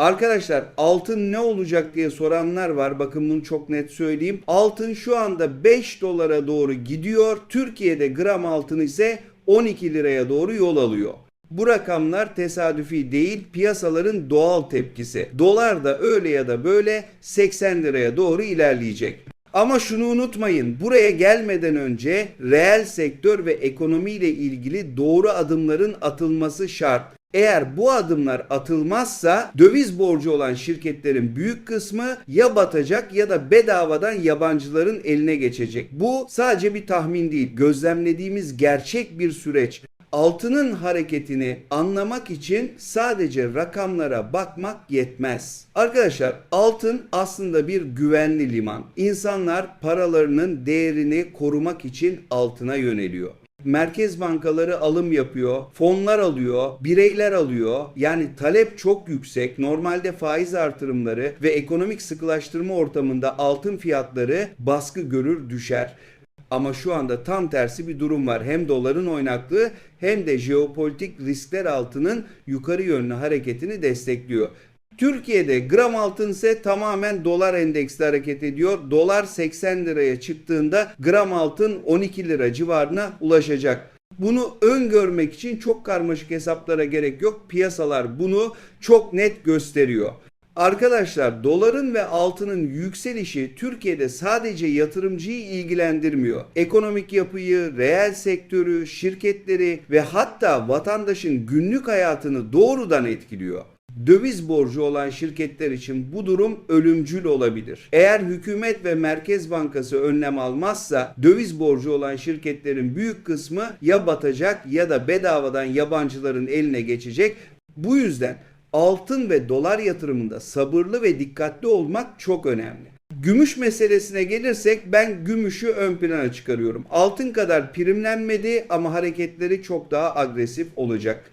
Arkadaşlar altın ne olacak diye soranlar var. Bakın bunu çok net söyleyeyim. Altın şu anda 5 dolara doğru gidiyor. Türkiye'de gram altın ise 12 liraya doğru yol alıyor. Bu rakamlar tesadüfi değil, piyasaların doğal tepkisi. Dolar da öyle ya da böyle 80 liraya doğru ilerleyecek. Ama şunu unutmayın, buraya gelmeden önce reel sektör ve ekonomiyle ilgili doğru adımların atılması şart. Eğer bu adımlar atılmazsa döviz borcu olan şirketlerin büyük kısmı ya batacak ya da bedavadan yabancıların eline geçecek. Bu sadece bir tahmin değil, gözlemlediğimiz gerçek bir süreç. Altının hareketini anlamak için sadece rakamlara bakmak yetmez. Arkadaşlar altın aslında bir güvenli liman. İnsanlar paralarının değerini korumak için altına yöneliyor. Merkez bankaları alım yapıyor, fonlar alıyor, bireyler alıyor. Yani talep çok yüksek. Normalde faiz artırımları ve ekonomik sıkılaştırma ortamında altın fiyatları baskı görür düşer. Ama şu anda tam tersi bir durum var. Hem doların oynaklığı hem de jeopolitik riskler altının yukarı yönlü hareketini destekliyor. Türkiye'de gram altın ise tamamen dolar endeksli hareket ediyor. Dolar 80 liraya çıktığında gram altın 12 lira civarına ulaşacak. Bunu öngörmek için çok karmaşık hesaplara gerek yok. Piyasalar bunu çok net gösteriyor. Arkadaşlar doların ve altının yükselişi Türkiye'de sadece yatırımcıyı ilgilendirmiyor. Ekonomik yapıyı, reel sektörü, şirketleri ve hatta vatandaşın günlük hayatını doğrudan etkiliyor. Döviz borcu olan şirketler için bu durum ölümcül olabilir. Eğer hükümet ve Merkez Bankası önlem almazsa döviz borcu olan şirketlerin büyük kısmı ya batacak ya da bedavadan yabancıların eline geçecek. Bu yüzden altın ve dolar yatırımında sabırlı ve dikkatli olmak çok önemli. Gümüş meselesine gelirsek ben gümüşü ön plana çıkarıyorum. Altın kadar primlenmedi ama hareketleri çok daha agresif olacak.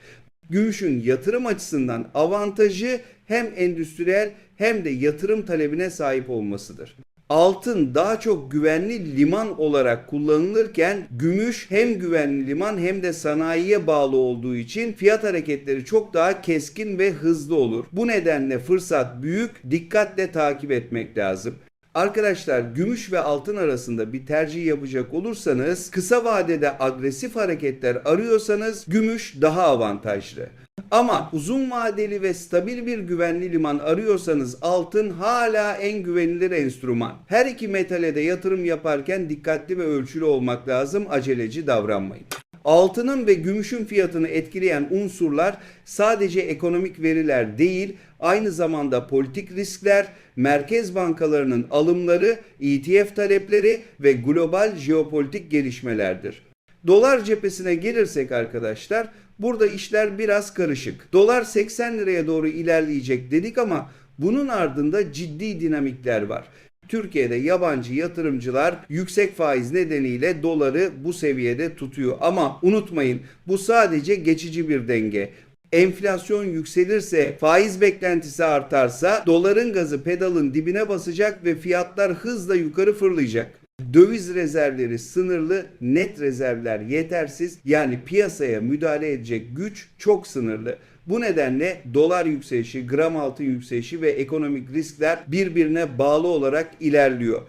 Gümüşün yatırım açısından avantajı hem endüstriyel hem de yatırım talebine sahip olmasıdır. Altın daha çok güvenli liman olarak kullanılırken gümüş hem güvenli liman hem de sanayiye bağlı olduğu için fiyat hareketleri çok daha keskin ve hızlı olur. Bu nedenle fırsat büyük, dikkatle takip etmek lazım. Arkadaşlar gümüş ve altın arasında bir tercih yapacak olursanız kısa vadede agresif hareketler arıyorsanız gümüş daha avantajlı. Ama uzun vadeli ve stabil bir güvenli liman arıyorsanız altın hala en güvenilir enstrüman. Her iki metale de yatırım yaparken dikkatli ve ölçülü olmak lazım, aceleci davranmayın. Altının ve gümüşün fiyatını etkileyen unsurlar sadece ekonomik veriler değil, aynı zamanda politik riskler, merkez bankalarının alımları, ETF talepleri ve global jeopolitik gelişmelerdir. Dolar cephesine gelirsek arkadaşlar burada işler biraz karışık. Dolar 80 liraya doğru ilerleyecek dedik ama bunun ardında ciddi dinamikler var. Türkiye'de yabancı yatırımcılar yüksek faiz nedeniyle doları bu seviyede tutuyor. Ama unutmayın bu sadece geçici bir denge. Enflasyon yükselirse, faiz beklentisi artarsa doların gazı pedalın dibine basacak ve fiyatlar hızla yukarı fırlayacak. Döviz rezervleri sınırlı, net rezervler yetersiz. Yani piyasaya müdahale edecek güç çok sınırlı. Bu nedenle dolar yükselişi, gram altın yükselişi ve ekonomik riskler birbirine bağlı olarak ilerliyor.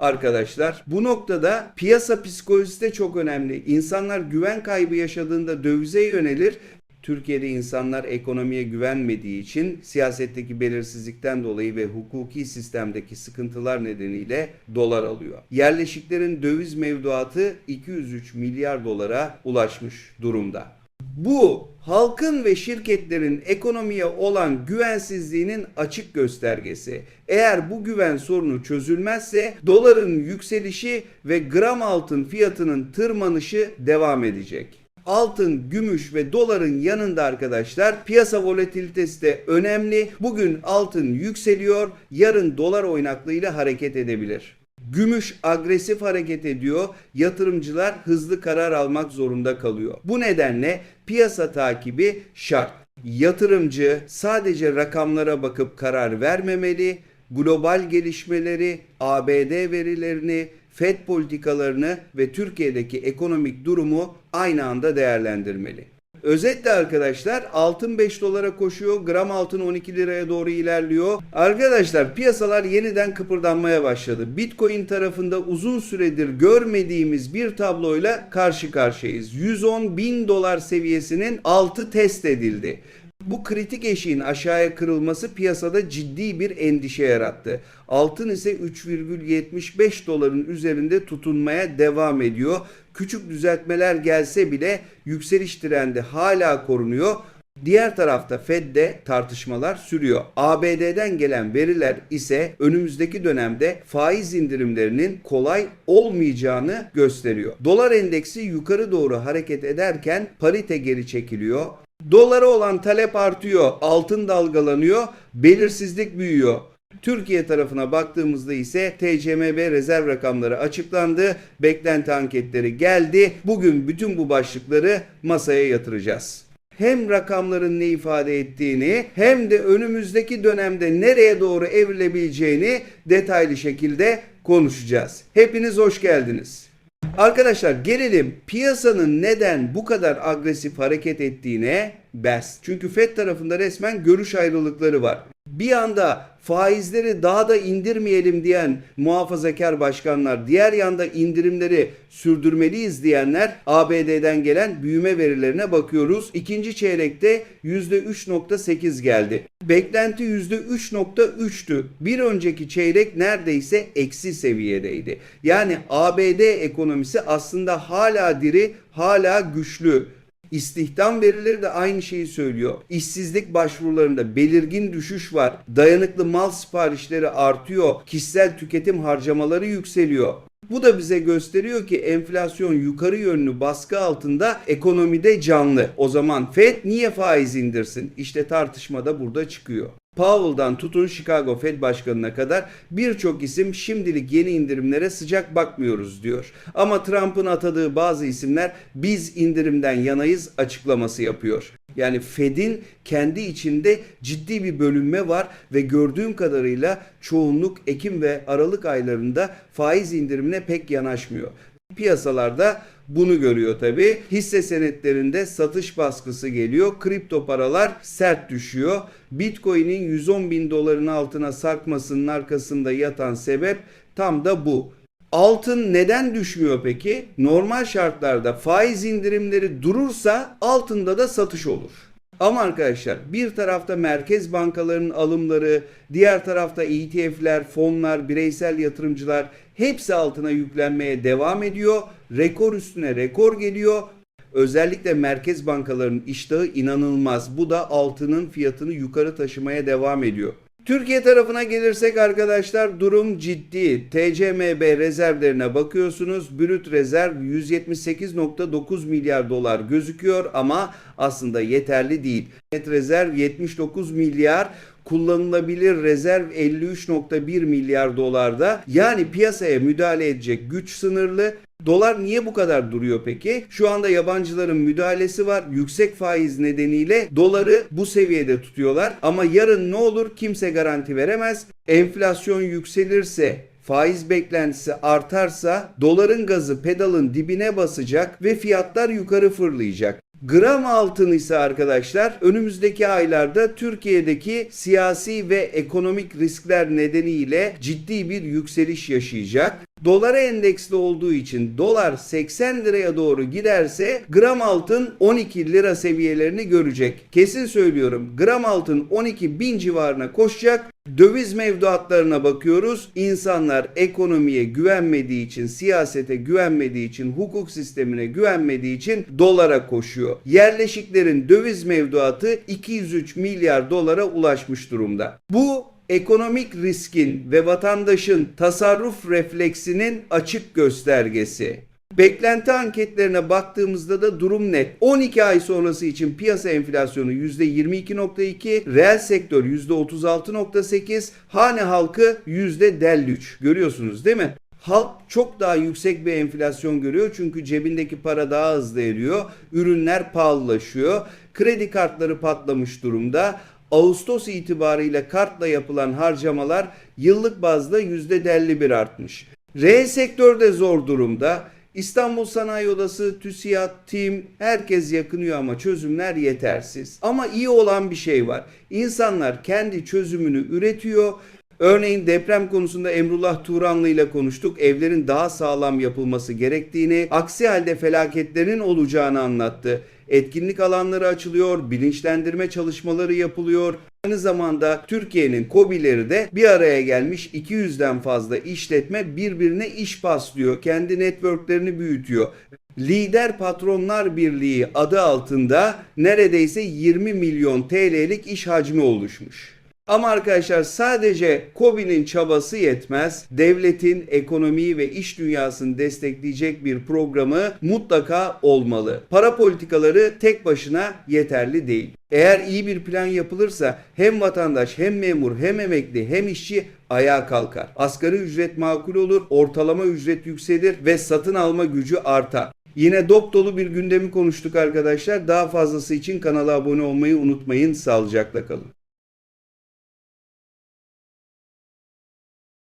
Arkadaşlar bu noktada piyasa psikolojisi de çok önemli. İnsanlar güven kaybı yaşadığında dövize yönelir Türkiye'de insanlar ekonomiye güvenmediği için siyasetteki belirsizlikten dolayı ve hukuki sistemdeki sıkıntılar nedeniyle dolar alıyor. Yerleşiklerin döviz mevduatı 203 milyar dolara ulaşmış durumda. Bu halkın ve şirketlerin ekonomiye olan güvensizliğinin açık göstergesi. Eğer bu güven sorunu çözülmezse doların yükselişi ve gram altın fiyatının tırmanışı devam edecek altın, gümüş ve doların yanında arkadaşlar piyasa volatilitesi de önemli. Bugün altın yükseliyor, yarın dolar oynaklığıyla hareket edebilir. Gümüş agresif hareket ediyor. Yatırımcılar hızlı karar almak zorunda kalıyor. Bu nedenle piyasa takibi şart. Yatırımcı sadece rakamlara bakıp karar vermemeli. Global gelişmeleri, ABD verilerini, FED politikalarını ve Türkiye'deki ekonomik durumu aynı anda değerlendirmeli. Özetle arkadaşlar altın 5 dolara koşuyor. Gram altın 12 liraya doğru ilerliyor. Arkadaşlar piyasalar yeniden kıpırdanmaya başladı. Bitcoin tarafında uzun süredir görmediğimiz bir tabloyla karşı karşıyayız. 110 bin dolar seviyesinin altı test edildi. Bu kritik eşiğin aşağıya kırılması piyasada ciddi bir endişe yarattı. Altın ise 3,75 doların üzerinde tutunmaya devam ediyor. Küçük düzeltmeler gelse bile yükseliş trendi hala korunuyor. Diğer tarafta Fed'de tartışmalar sürüyor. ABD'den gelen veriler ise önümüzdeki dönemde faiz indirimlerinin kolay olmayacağını gösteriyor. Dolar endeksi yukarı doğru hareket ederken parite geri çekiliyor. Dolara olan talep artıyor, altın dalgalanıyor, belirsizlik büyüyor. Türkiye tarafına baktığımızda ise TCMB rezerv rakamları açıklandı. Beklenti anketleri geldi. Bugün bütün bu başlıkları masaya yatıracağız. Hem rakamların ne ifade ettiğini hem de önümüzdeki dönemde nereye doğru evrilebileceğini detaylı şekilde konuşacağız. Hepiniz hoş geldiniz. Arkadaşlar gelelim piyasanın neden bu kadar agresif hareket ettiğine bes. Çünkü FED tarafında resmen görüş ayrılıkları var. Bir anda faizleri daha da indirmeyelim diyen muhafazakar başkanlar, diğer yanda indirimleri sürdürmeliyiz diyenler ABD'den gelen büyüme verilerine bakıyoruz. İkinci çeyrekte %3.8 geldi. Beklenti %3.3'tü. Bir önceki çeyrek neredeyse eksi seviyedeydi. Yani ABD ekonomisi aslında hala diri, hala güçlü. İstihdam verileri de aynı şeyi söylüyor. İşsizlik başvurularında belirgin düşüş var. Dayanıklı mal siparişleri artıyor. Kişisel tüketim harcamaları yükseliyor. Bu da bize gösteriyor ki enflasyon yukarı yönlü baskı altında ekonomide canlı. O zaman Fed niye faiz indirsin? İşte tartışma da burada çıkıyor. Powell'dan tutun Chicago Fed Başkanı'na kadar birçok isim şimdilik yeni indirimlere sıcak bakmıyoruz diyor. Ama Trump'ın atadığı bazı isimler biz indirimden yanayız açıklaması yapıyor. Yani Fed'in kendi içinde ciddi bir bölünme var ve gördüğüm kadarıyla çoğunluk Ekim ve Aralık aylarında faiz indirimine pek yanaşmıyor. Piyasalarda bunu görüyor tabi. Hisse senetlerinde satış baskısı geliyor. Kripto paralar sert düşüyor. Bitcoin'in 110 bin doların altına sarkmasının arkasında yatan sebep tam da bu. Altın neden düşmüyor peki? Normal şartlarda faiz indirimleri durursa altında da satış olur. Ama arkadaşlar bir tarafta merkez bankalarının alımları, diğer tarafta ETF'ler, fonlar, bireysel yatırımcılar hepsi altına yüklenmeye devam ediyor. Rekor üstüne rekor geliyor. Özellikle merkez bankalarının iştahı inanılmaz. Bu da altının fiyatını yukarı taşımaya devam ediyor. Türkiye tarafına gelirsek arkadaşlar durum ciddi. TCMB rezervlerine bakıyorsunuz. Brüt rezerv 178.9 milyar dolar gözüküyor ama aslında yeterli değil. Net rezerv 79 milyar kullanılabilir rezerv 53.1 milyar dolarda. Yani piyasaya müdahale edecek güç sınırlı. Dolar niye bu kadar duruyor peki? Şu anda yabancıların müdahalesi var. Yüksek faiz nedeniyle doları bu seviyede tutuyorlar. Ama yarın ne olur kimse garanti veremez. Enflasyon yükselirse faiz beklentisi artarsa doların gazı pedalın dibine basacak ve fiyatlar yukarı fırlayacak. Gram altın ise arkadaşlar önümüzdeki aylarda Türkiye'deki siyasi ve ekonomik riskler nedeniyle ciddi bir yükseliş yaşayacak. Dolara endeksli olduğu için dolar 80 liraya doğru giderse gram altın 12 lira seviyelerini görecek. Kesin söylüyorum gram altın 12 bin civarına koşacak. Döviz mevduatlarına bakıyoruz. İnsanlar ekonomiye güvenmediği için, siyasete güvenmediği için, hukuk sistemine güvenmediği için dolara koşuyor. Yerleşiklerin döviz mevduatı 203 milyar dolara ulaşmış durumda. Bu ekonomik riskin ve vatandaşın tasarruf refleksinin açık göstergesi. Beklenti anketlerine baktığımızda da durum net. 12 ay sonrası için piyasa enflasyonu %22.2, reel sektör %36.8, hane halkı %53. Görüyorsunuz değil mi? Halk çok daha yüksek bir enflasyon görüyor çünkü cebindeki para daha hızlı eriyor. Ürünler pahalılaşıyor. Kredi kartları patlamış durumda. Ağustos itibariyle kartla yapılan harcamalar yıllık bazda %51 artmış. Reel sektör de zor durumda. İstanbul Sanayi Odası, TÜSİAD, TİM herkes yakınıyor ama çözümler yetersiz. Ama iyi olan bir şey var. İnsanlar kendi çözümünü üretiyor Örneğin deprem konusunda Emrullah Turanlı ile konuştuk. Evlerin daha sağlam yapılması gerektiğini, aksi halde felaketlerin olacağını anlattı. Etkinlik alanları açılıyor, bilinçlendirme çalışmaları yapılıyor. Aynı zamanda Türkiye'nin KOBİ'leri de bir araya gelmiş 200'den fazla işletme birbirine iş paslıyor. Kendi networklerini büyütüyor. Lider Patronlar Birliği adı altında neredeyse 20 milyon TL'lik iş hacmi oluşmuş. Ama arkadaşlar sadece KOBİ'nin çabası yetmez. Devletin ekonomiyi ve iş dünyasını destekleyecek bir programı mutlaka olmalı. Para politikaları tek başına yeterli değil. Eğer iyi bir plan yapılırsa hem vatandaş hem memur hem emekli hem işçi ayağa kalkar. Asgari ücret makul olur, ortalama ücret yükselir ve satın alma gücü artar. Yine dop dolu bir gündemi konuştuk arkadaşlar. Daha fazlası için kanala abone olmayı unutmayın. Sağlıcakla kalın.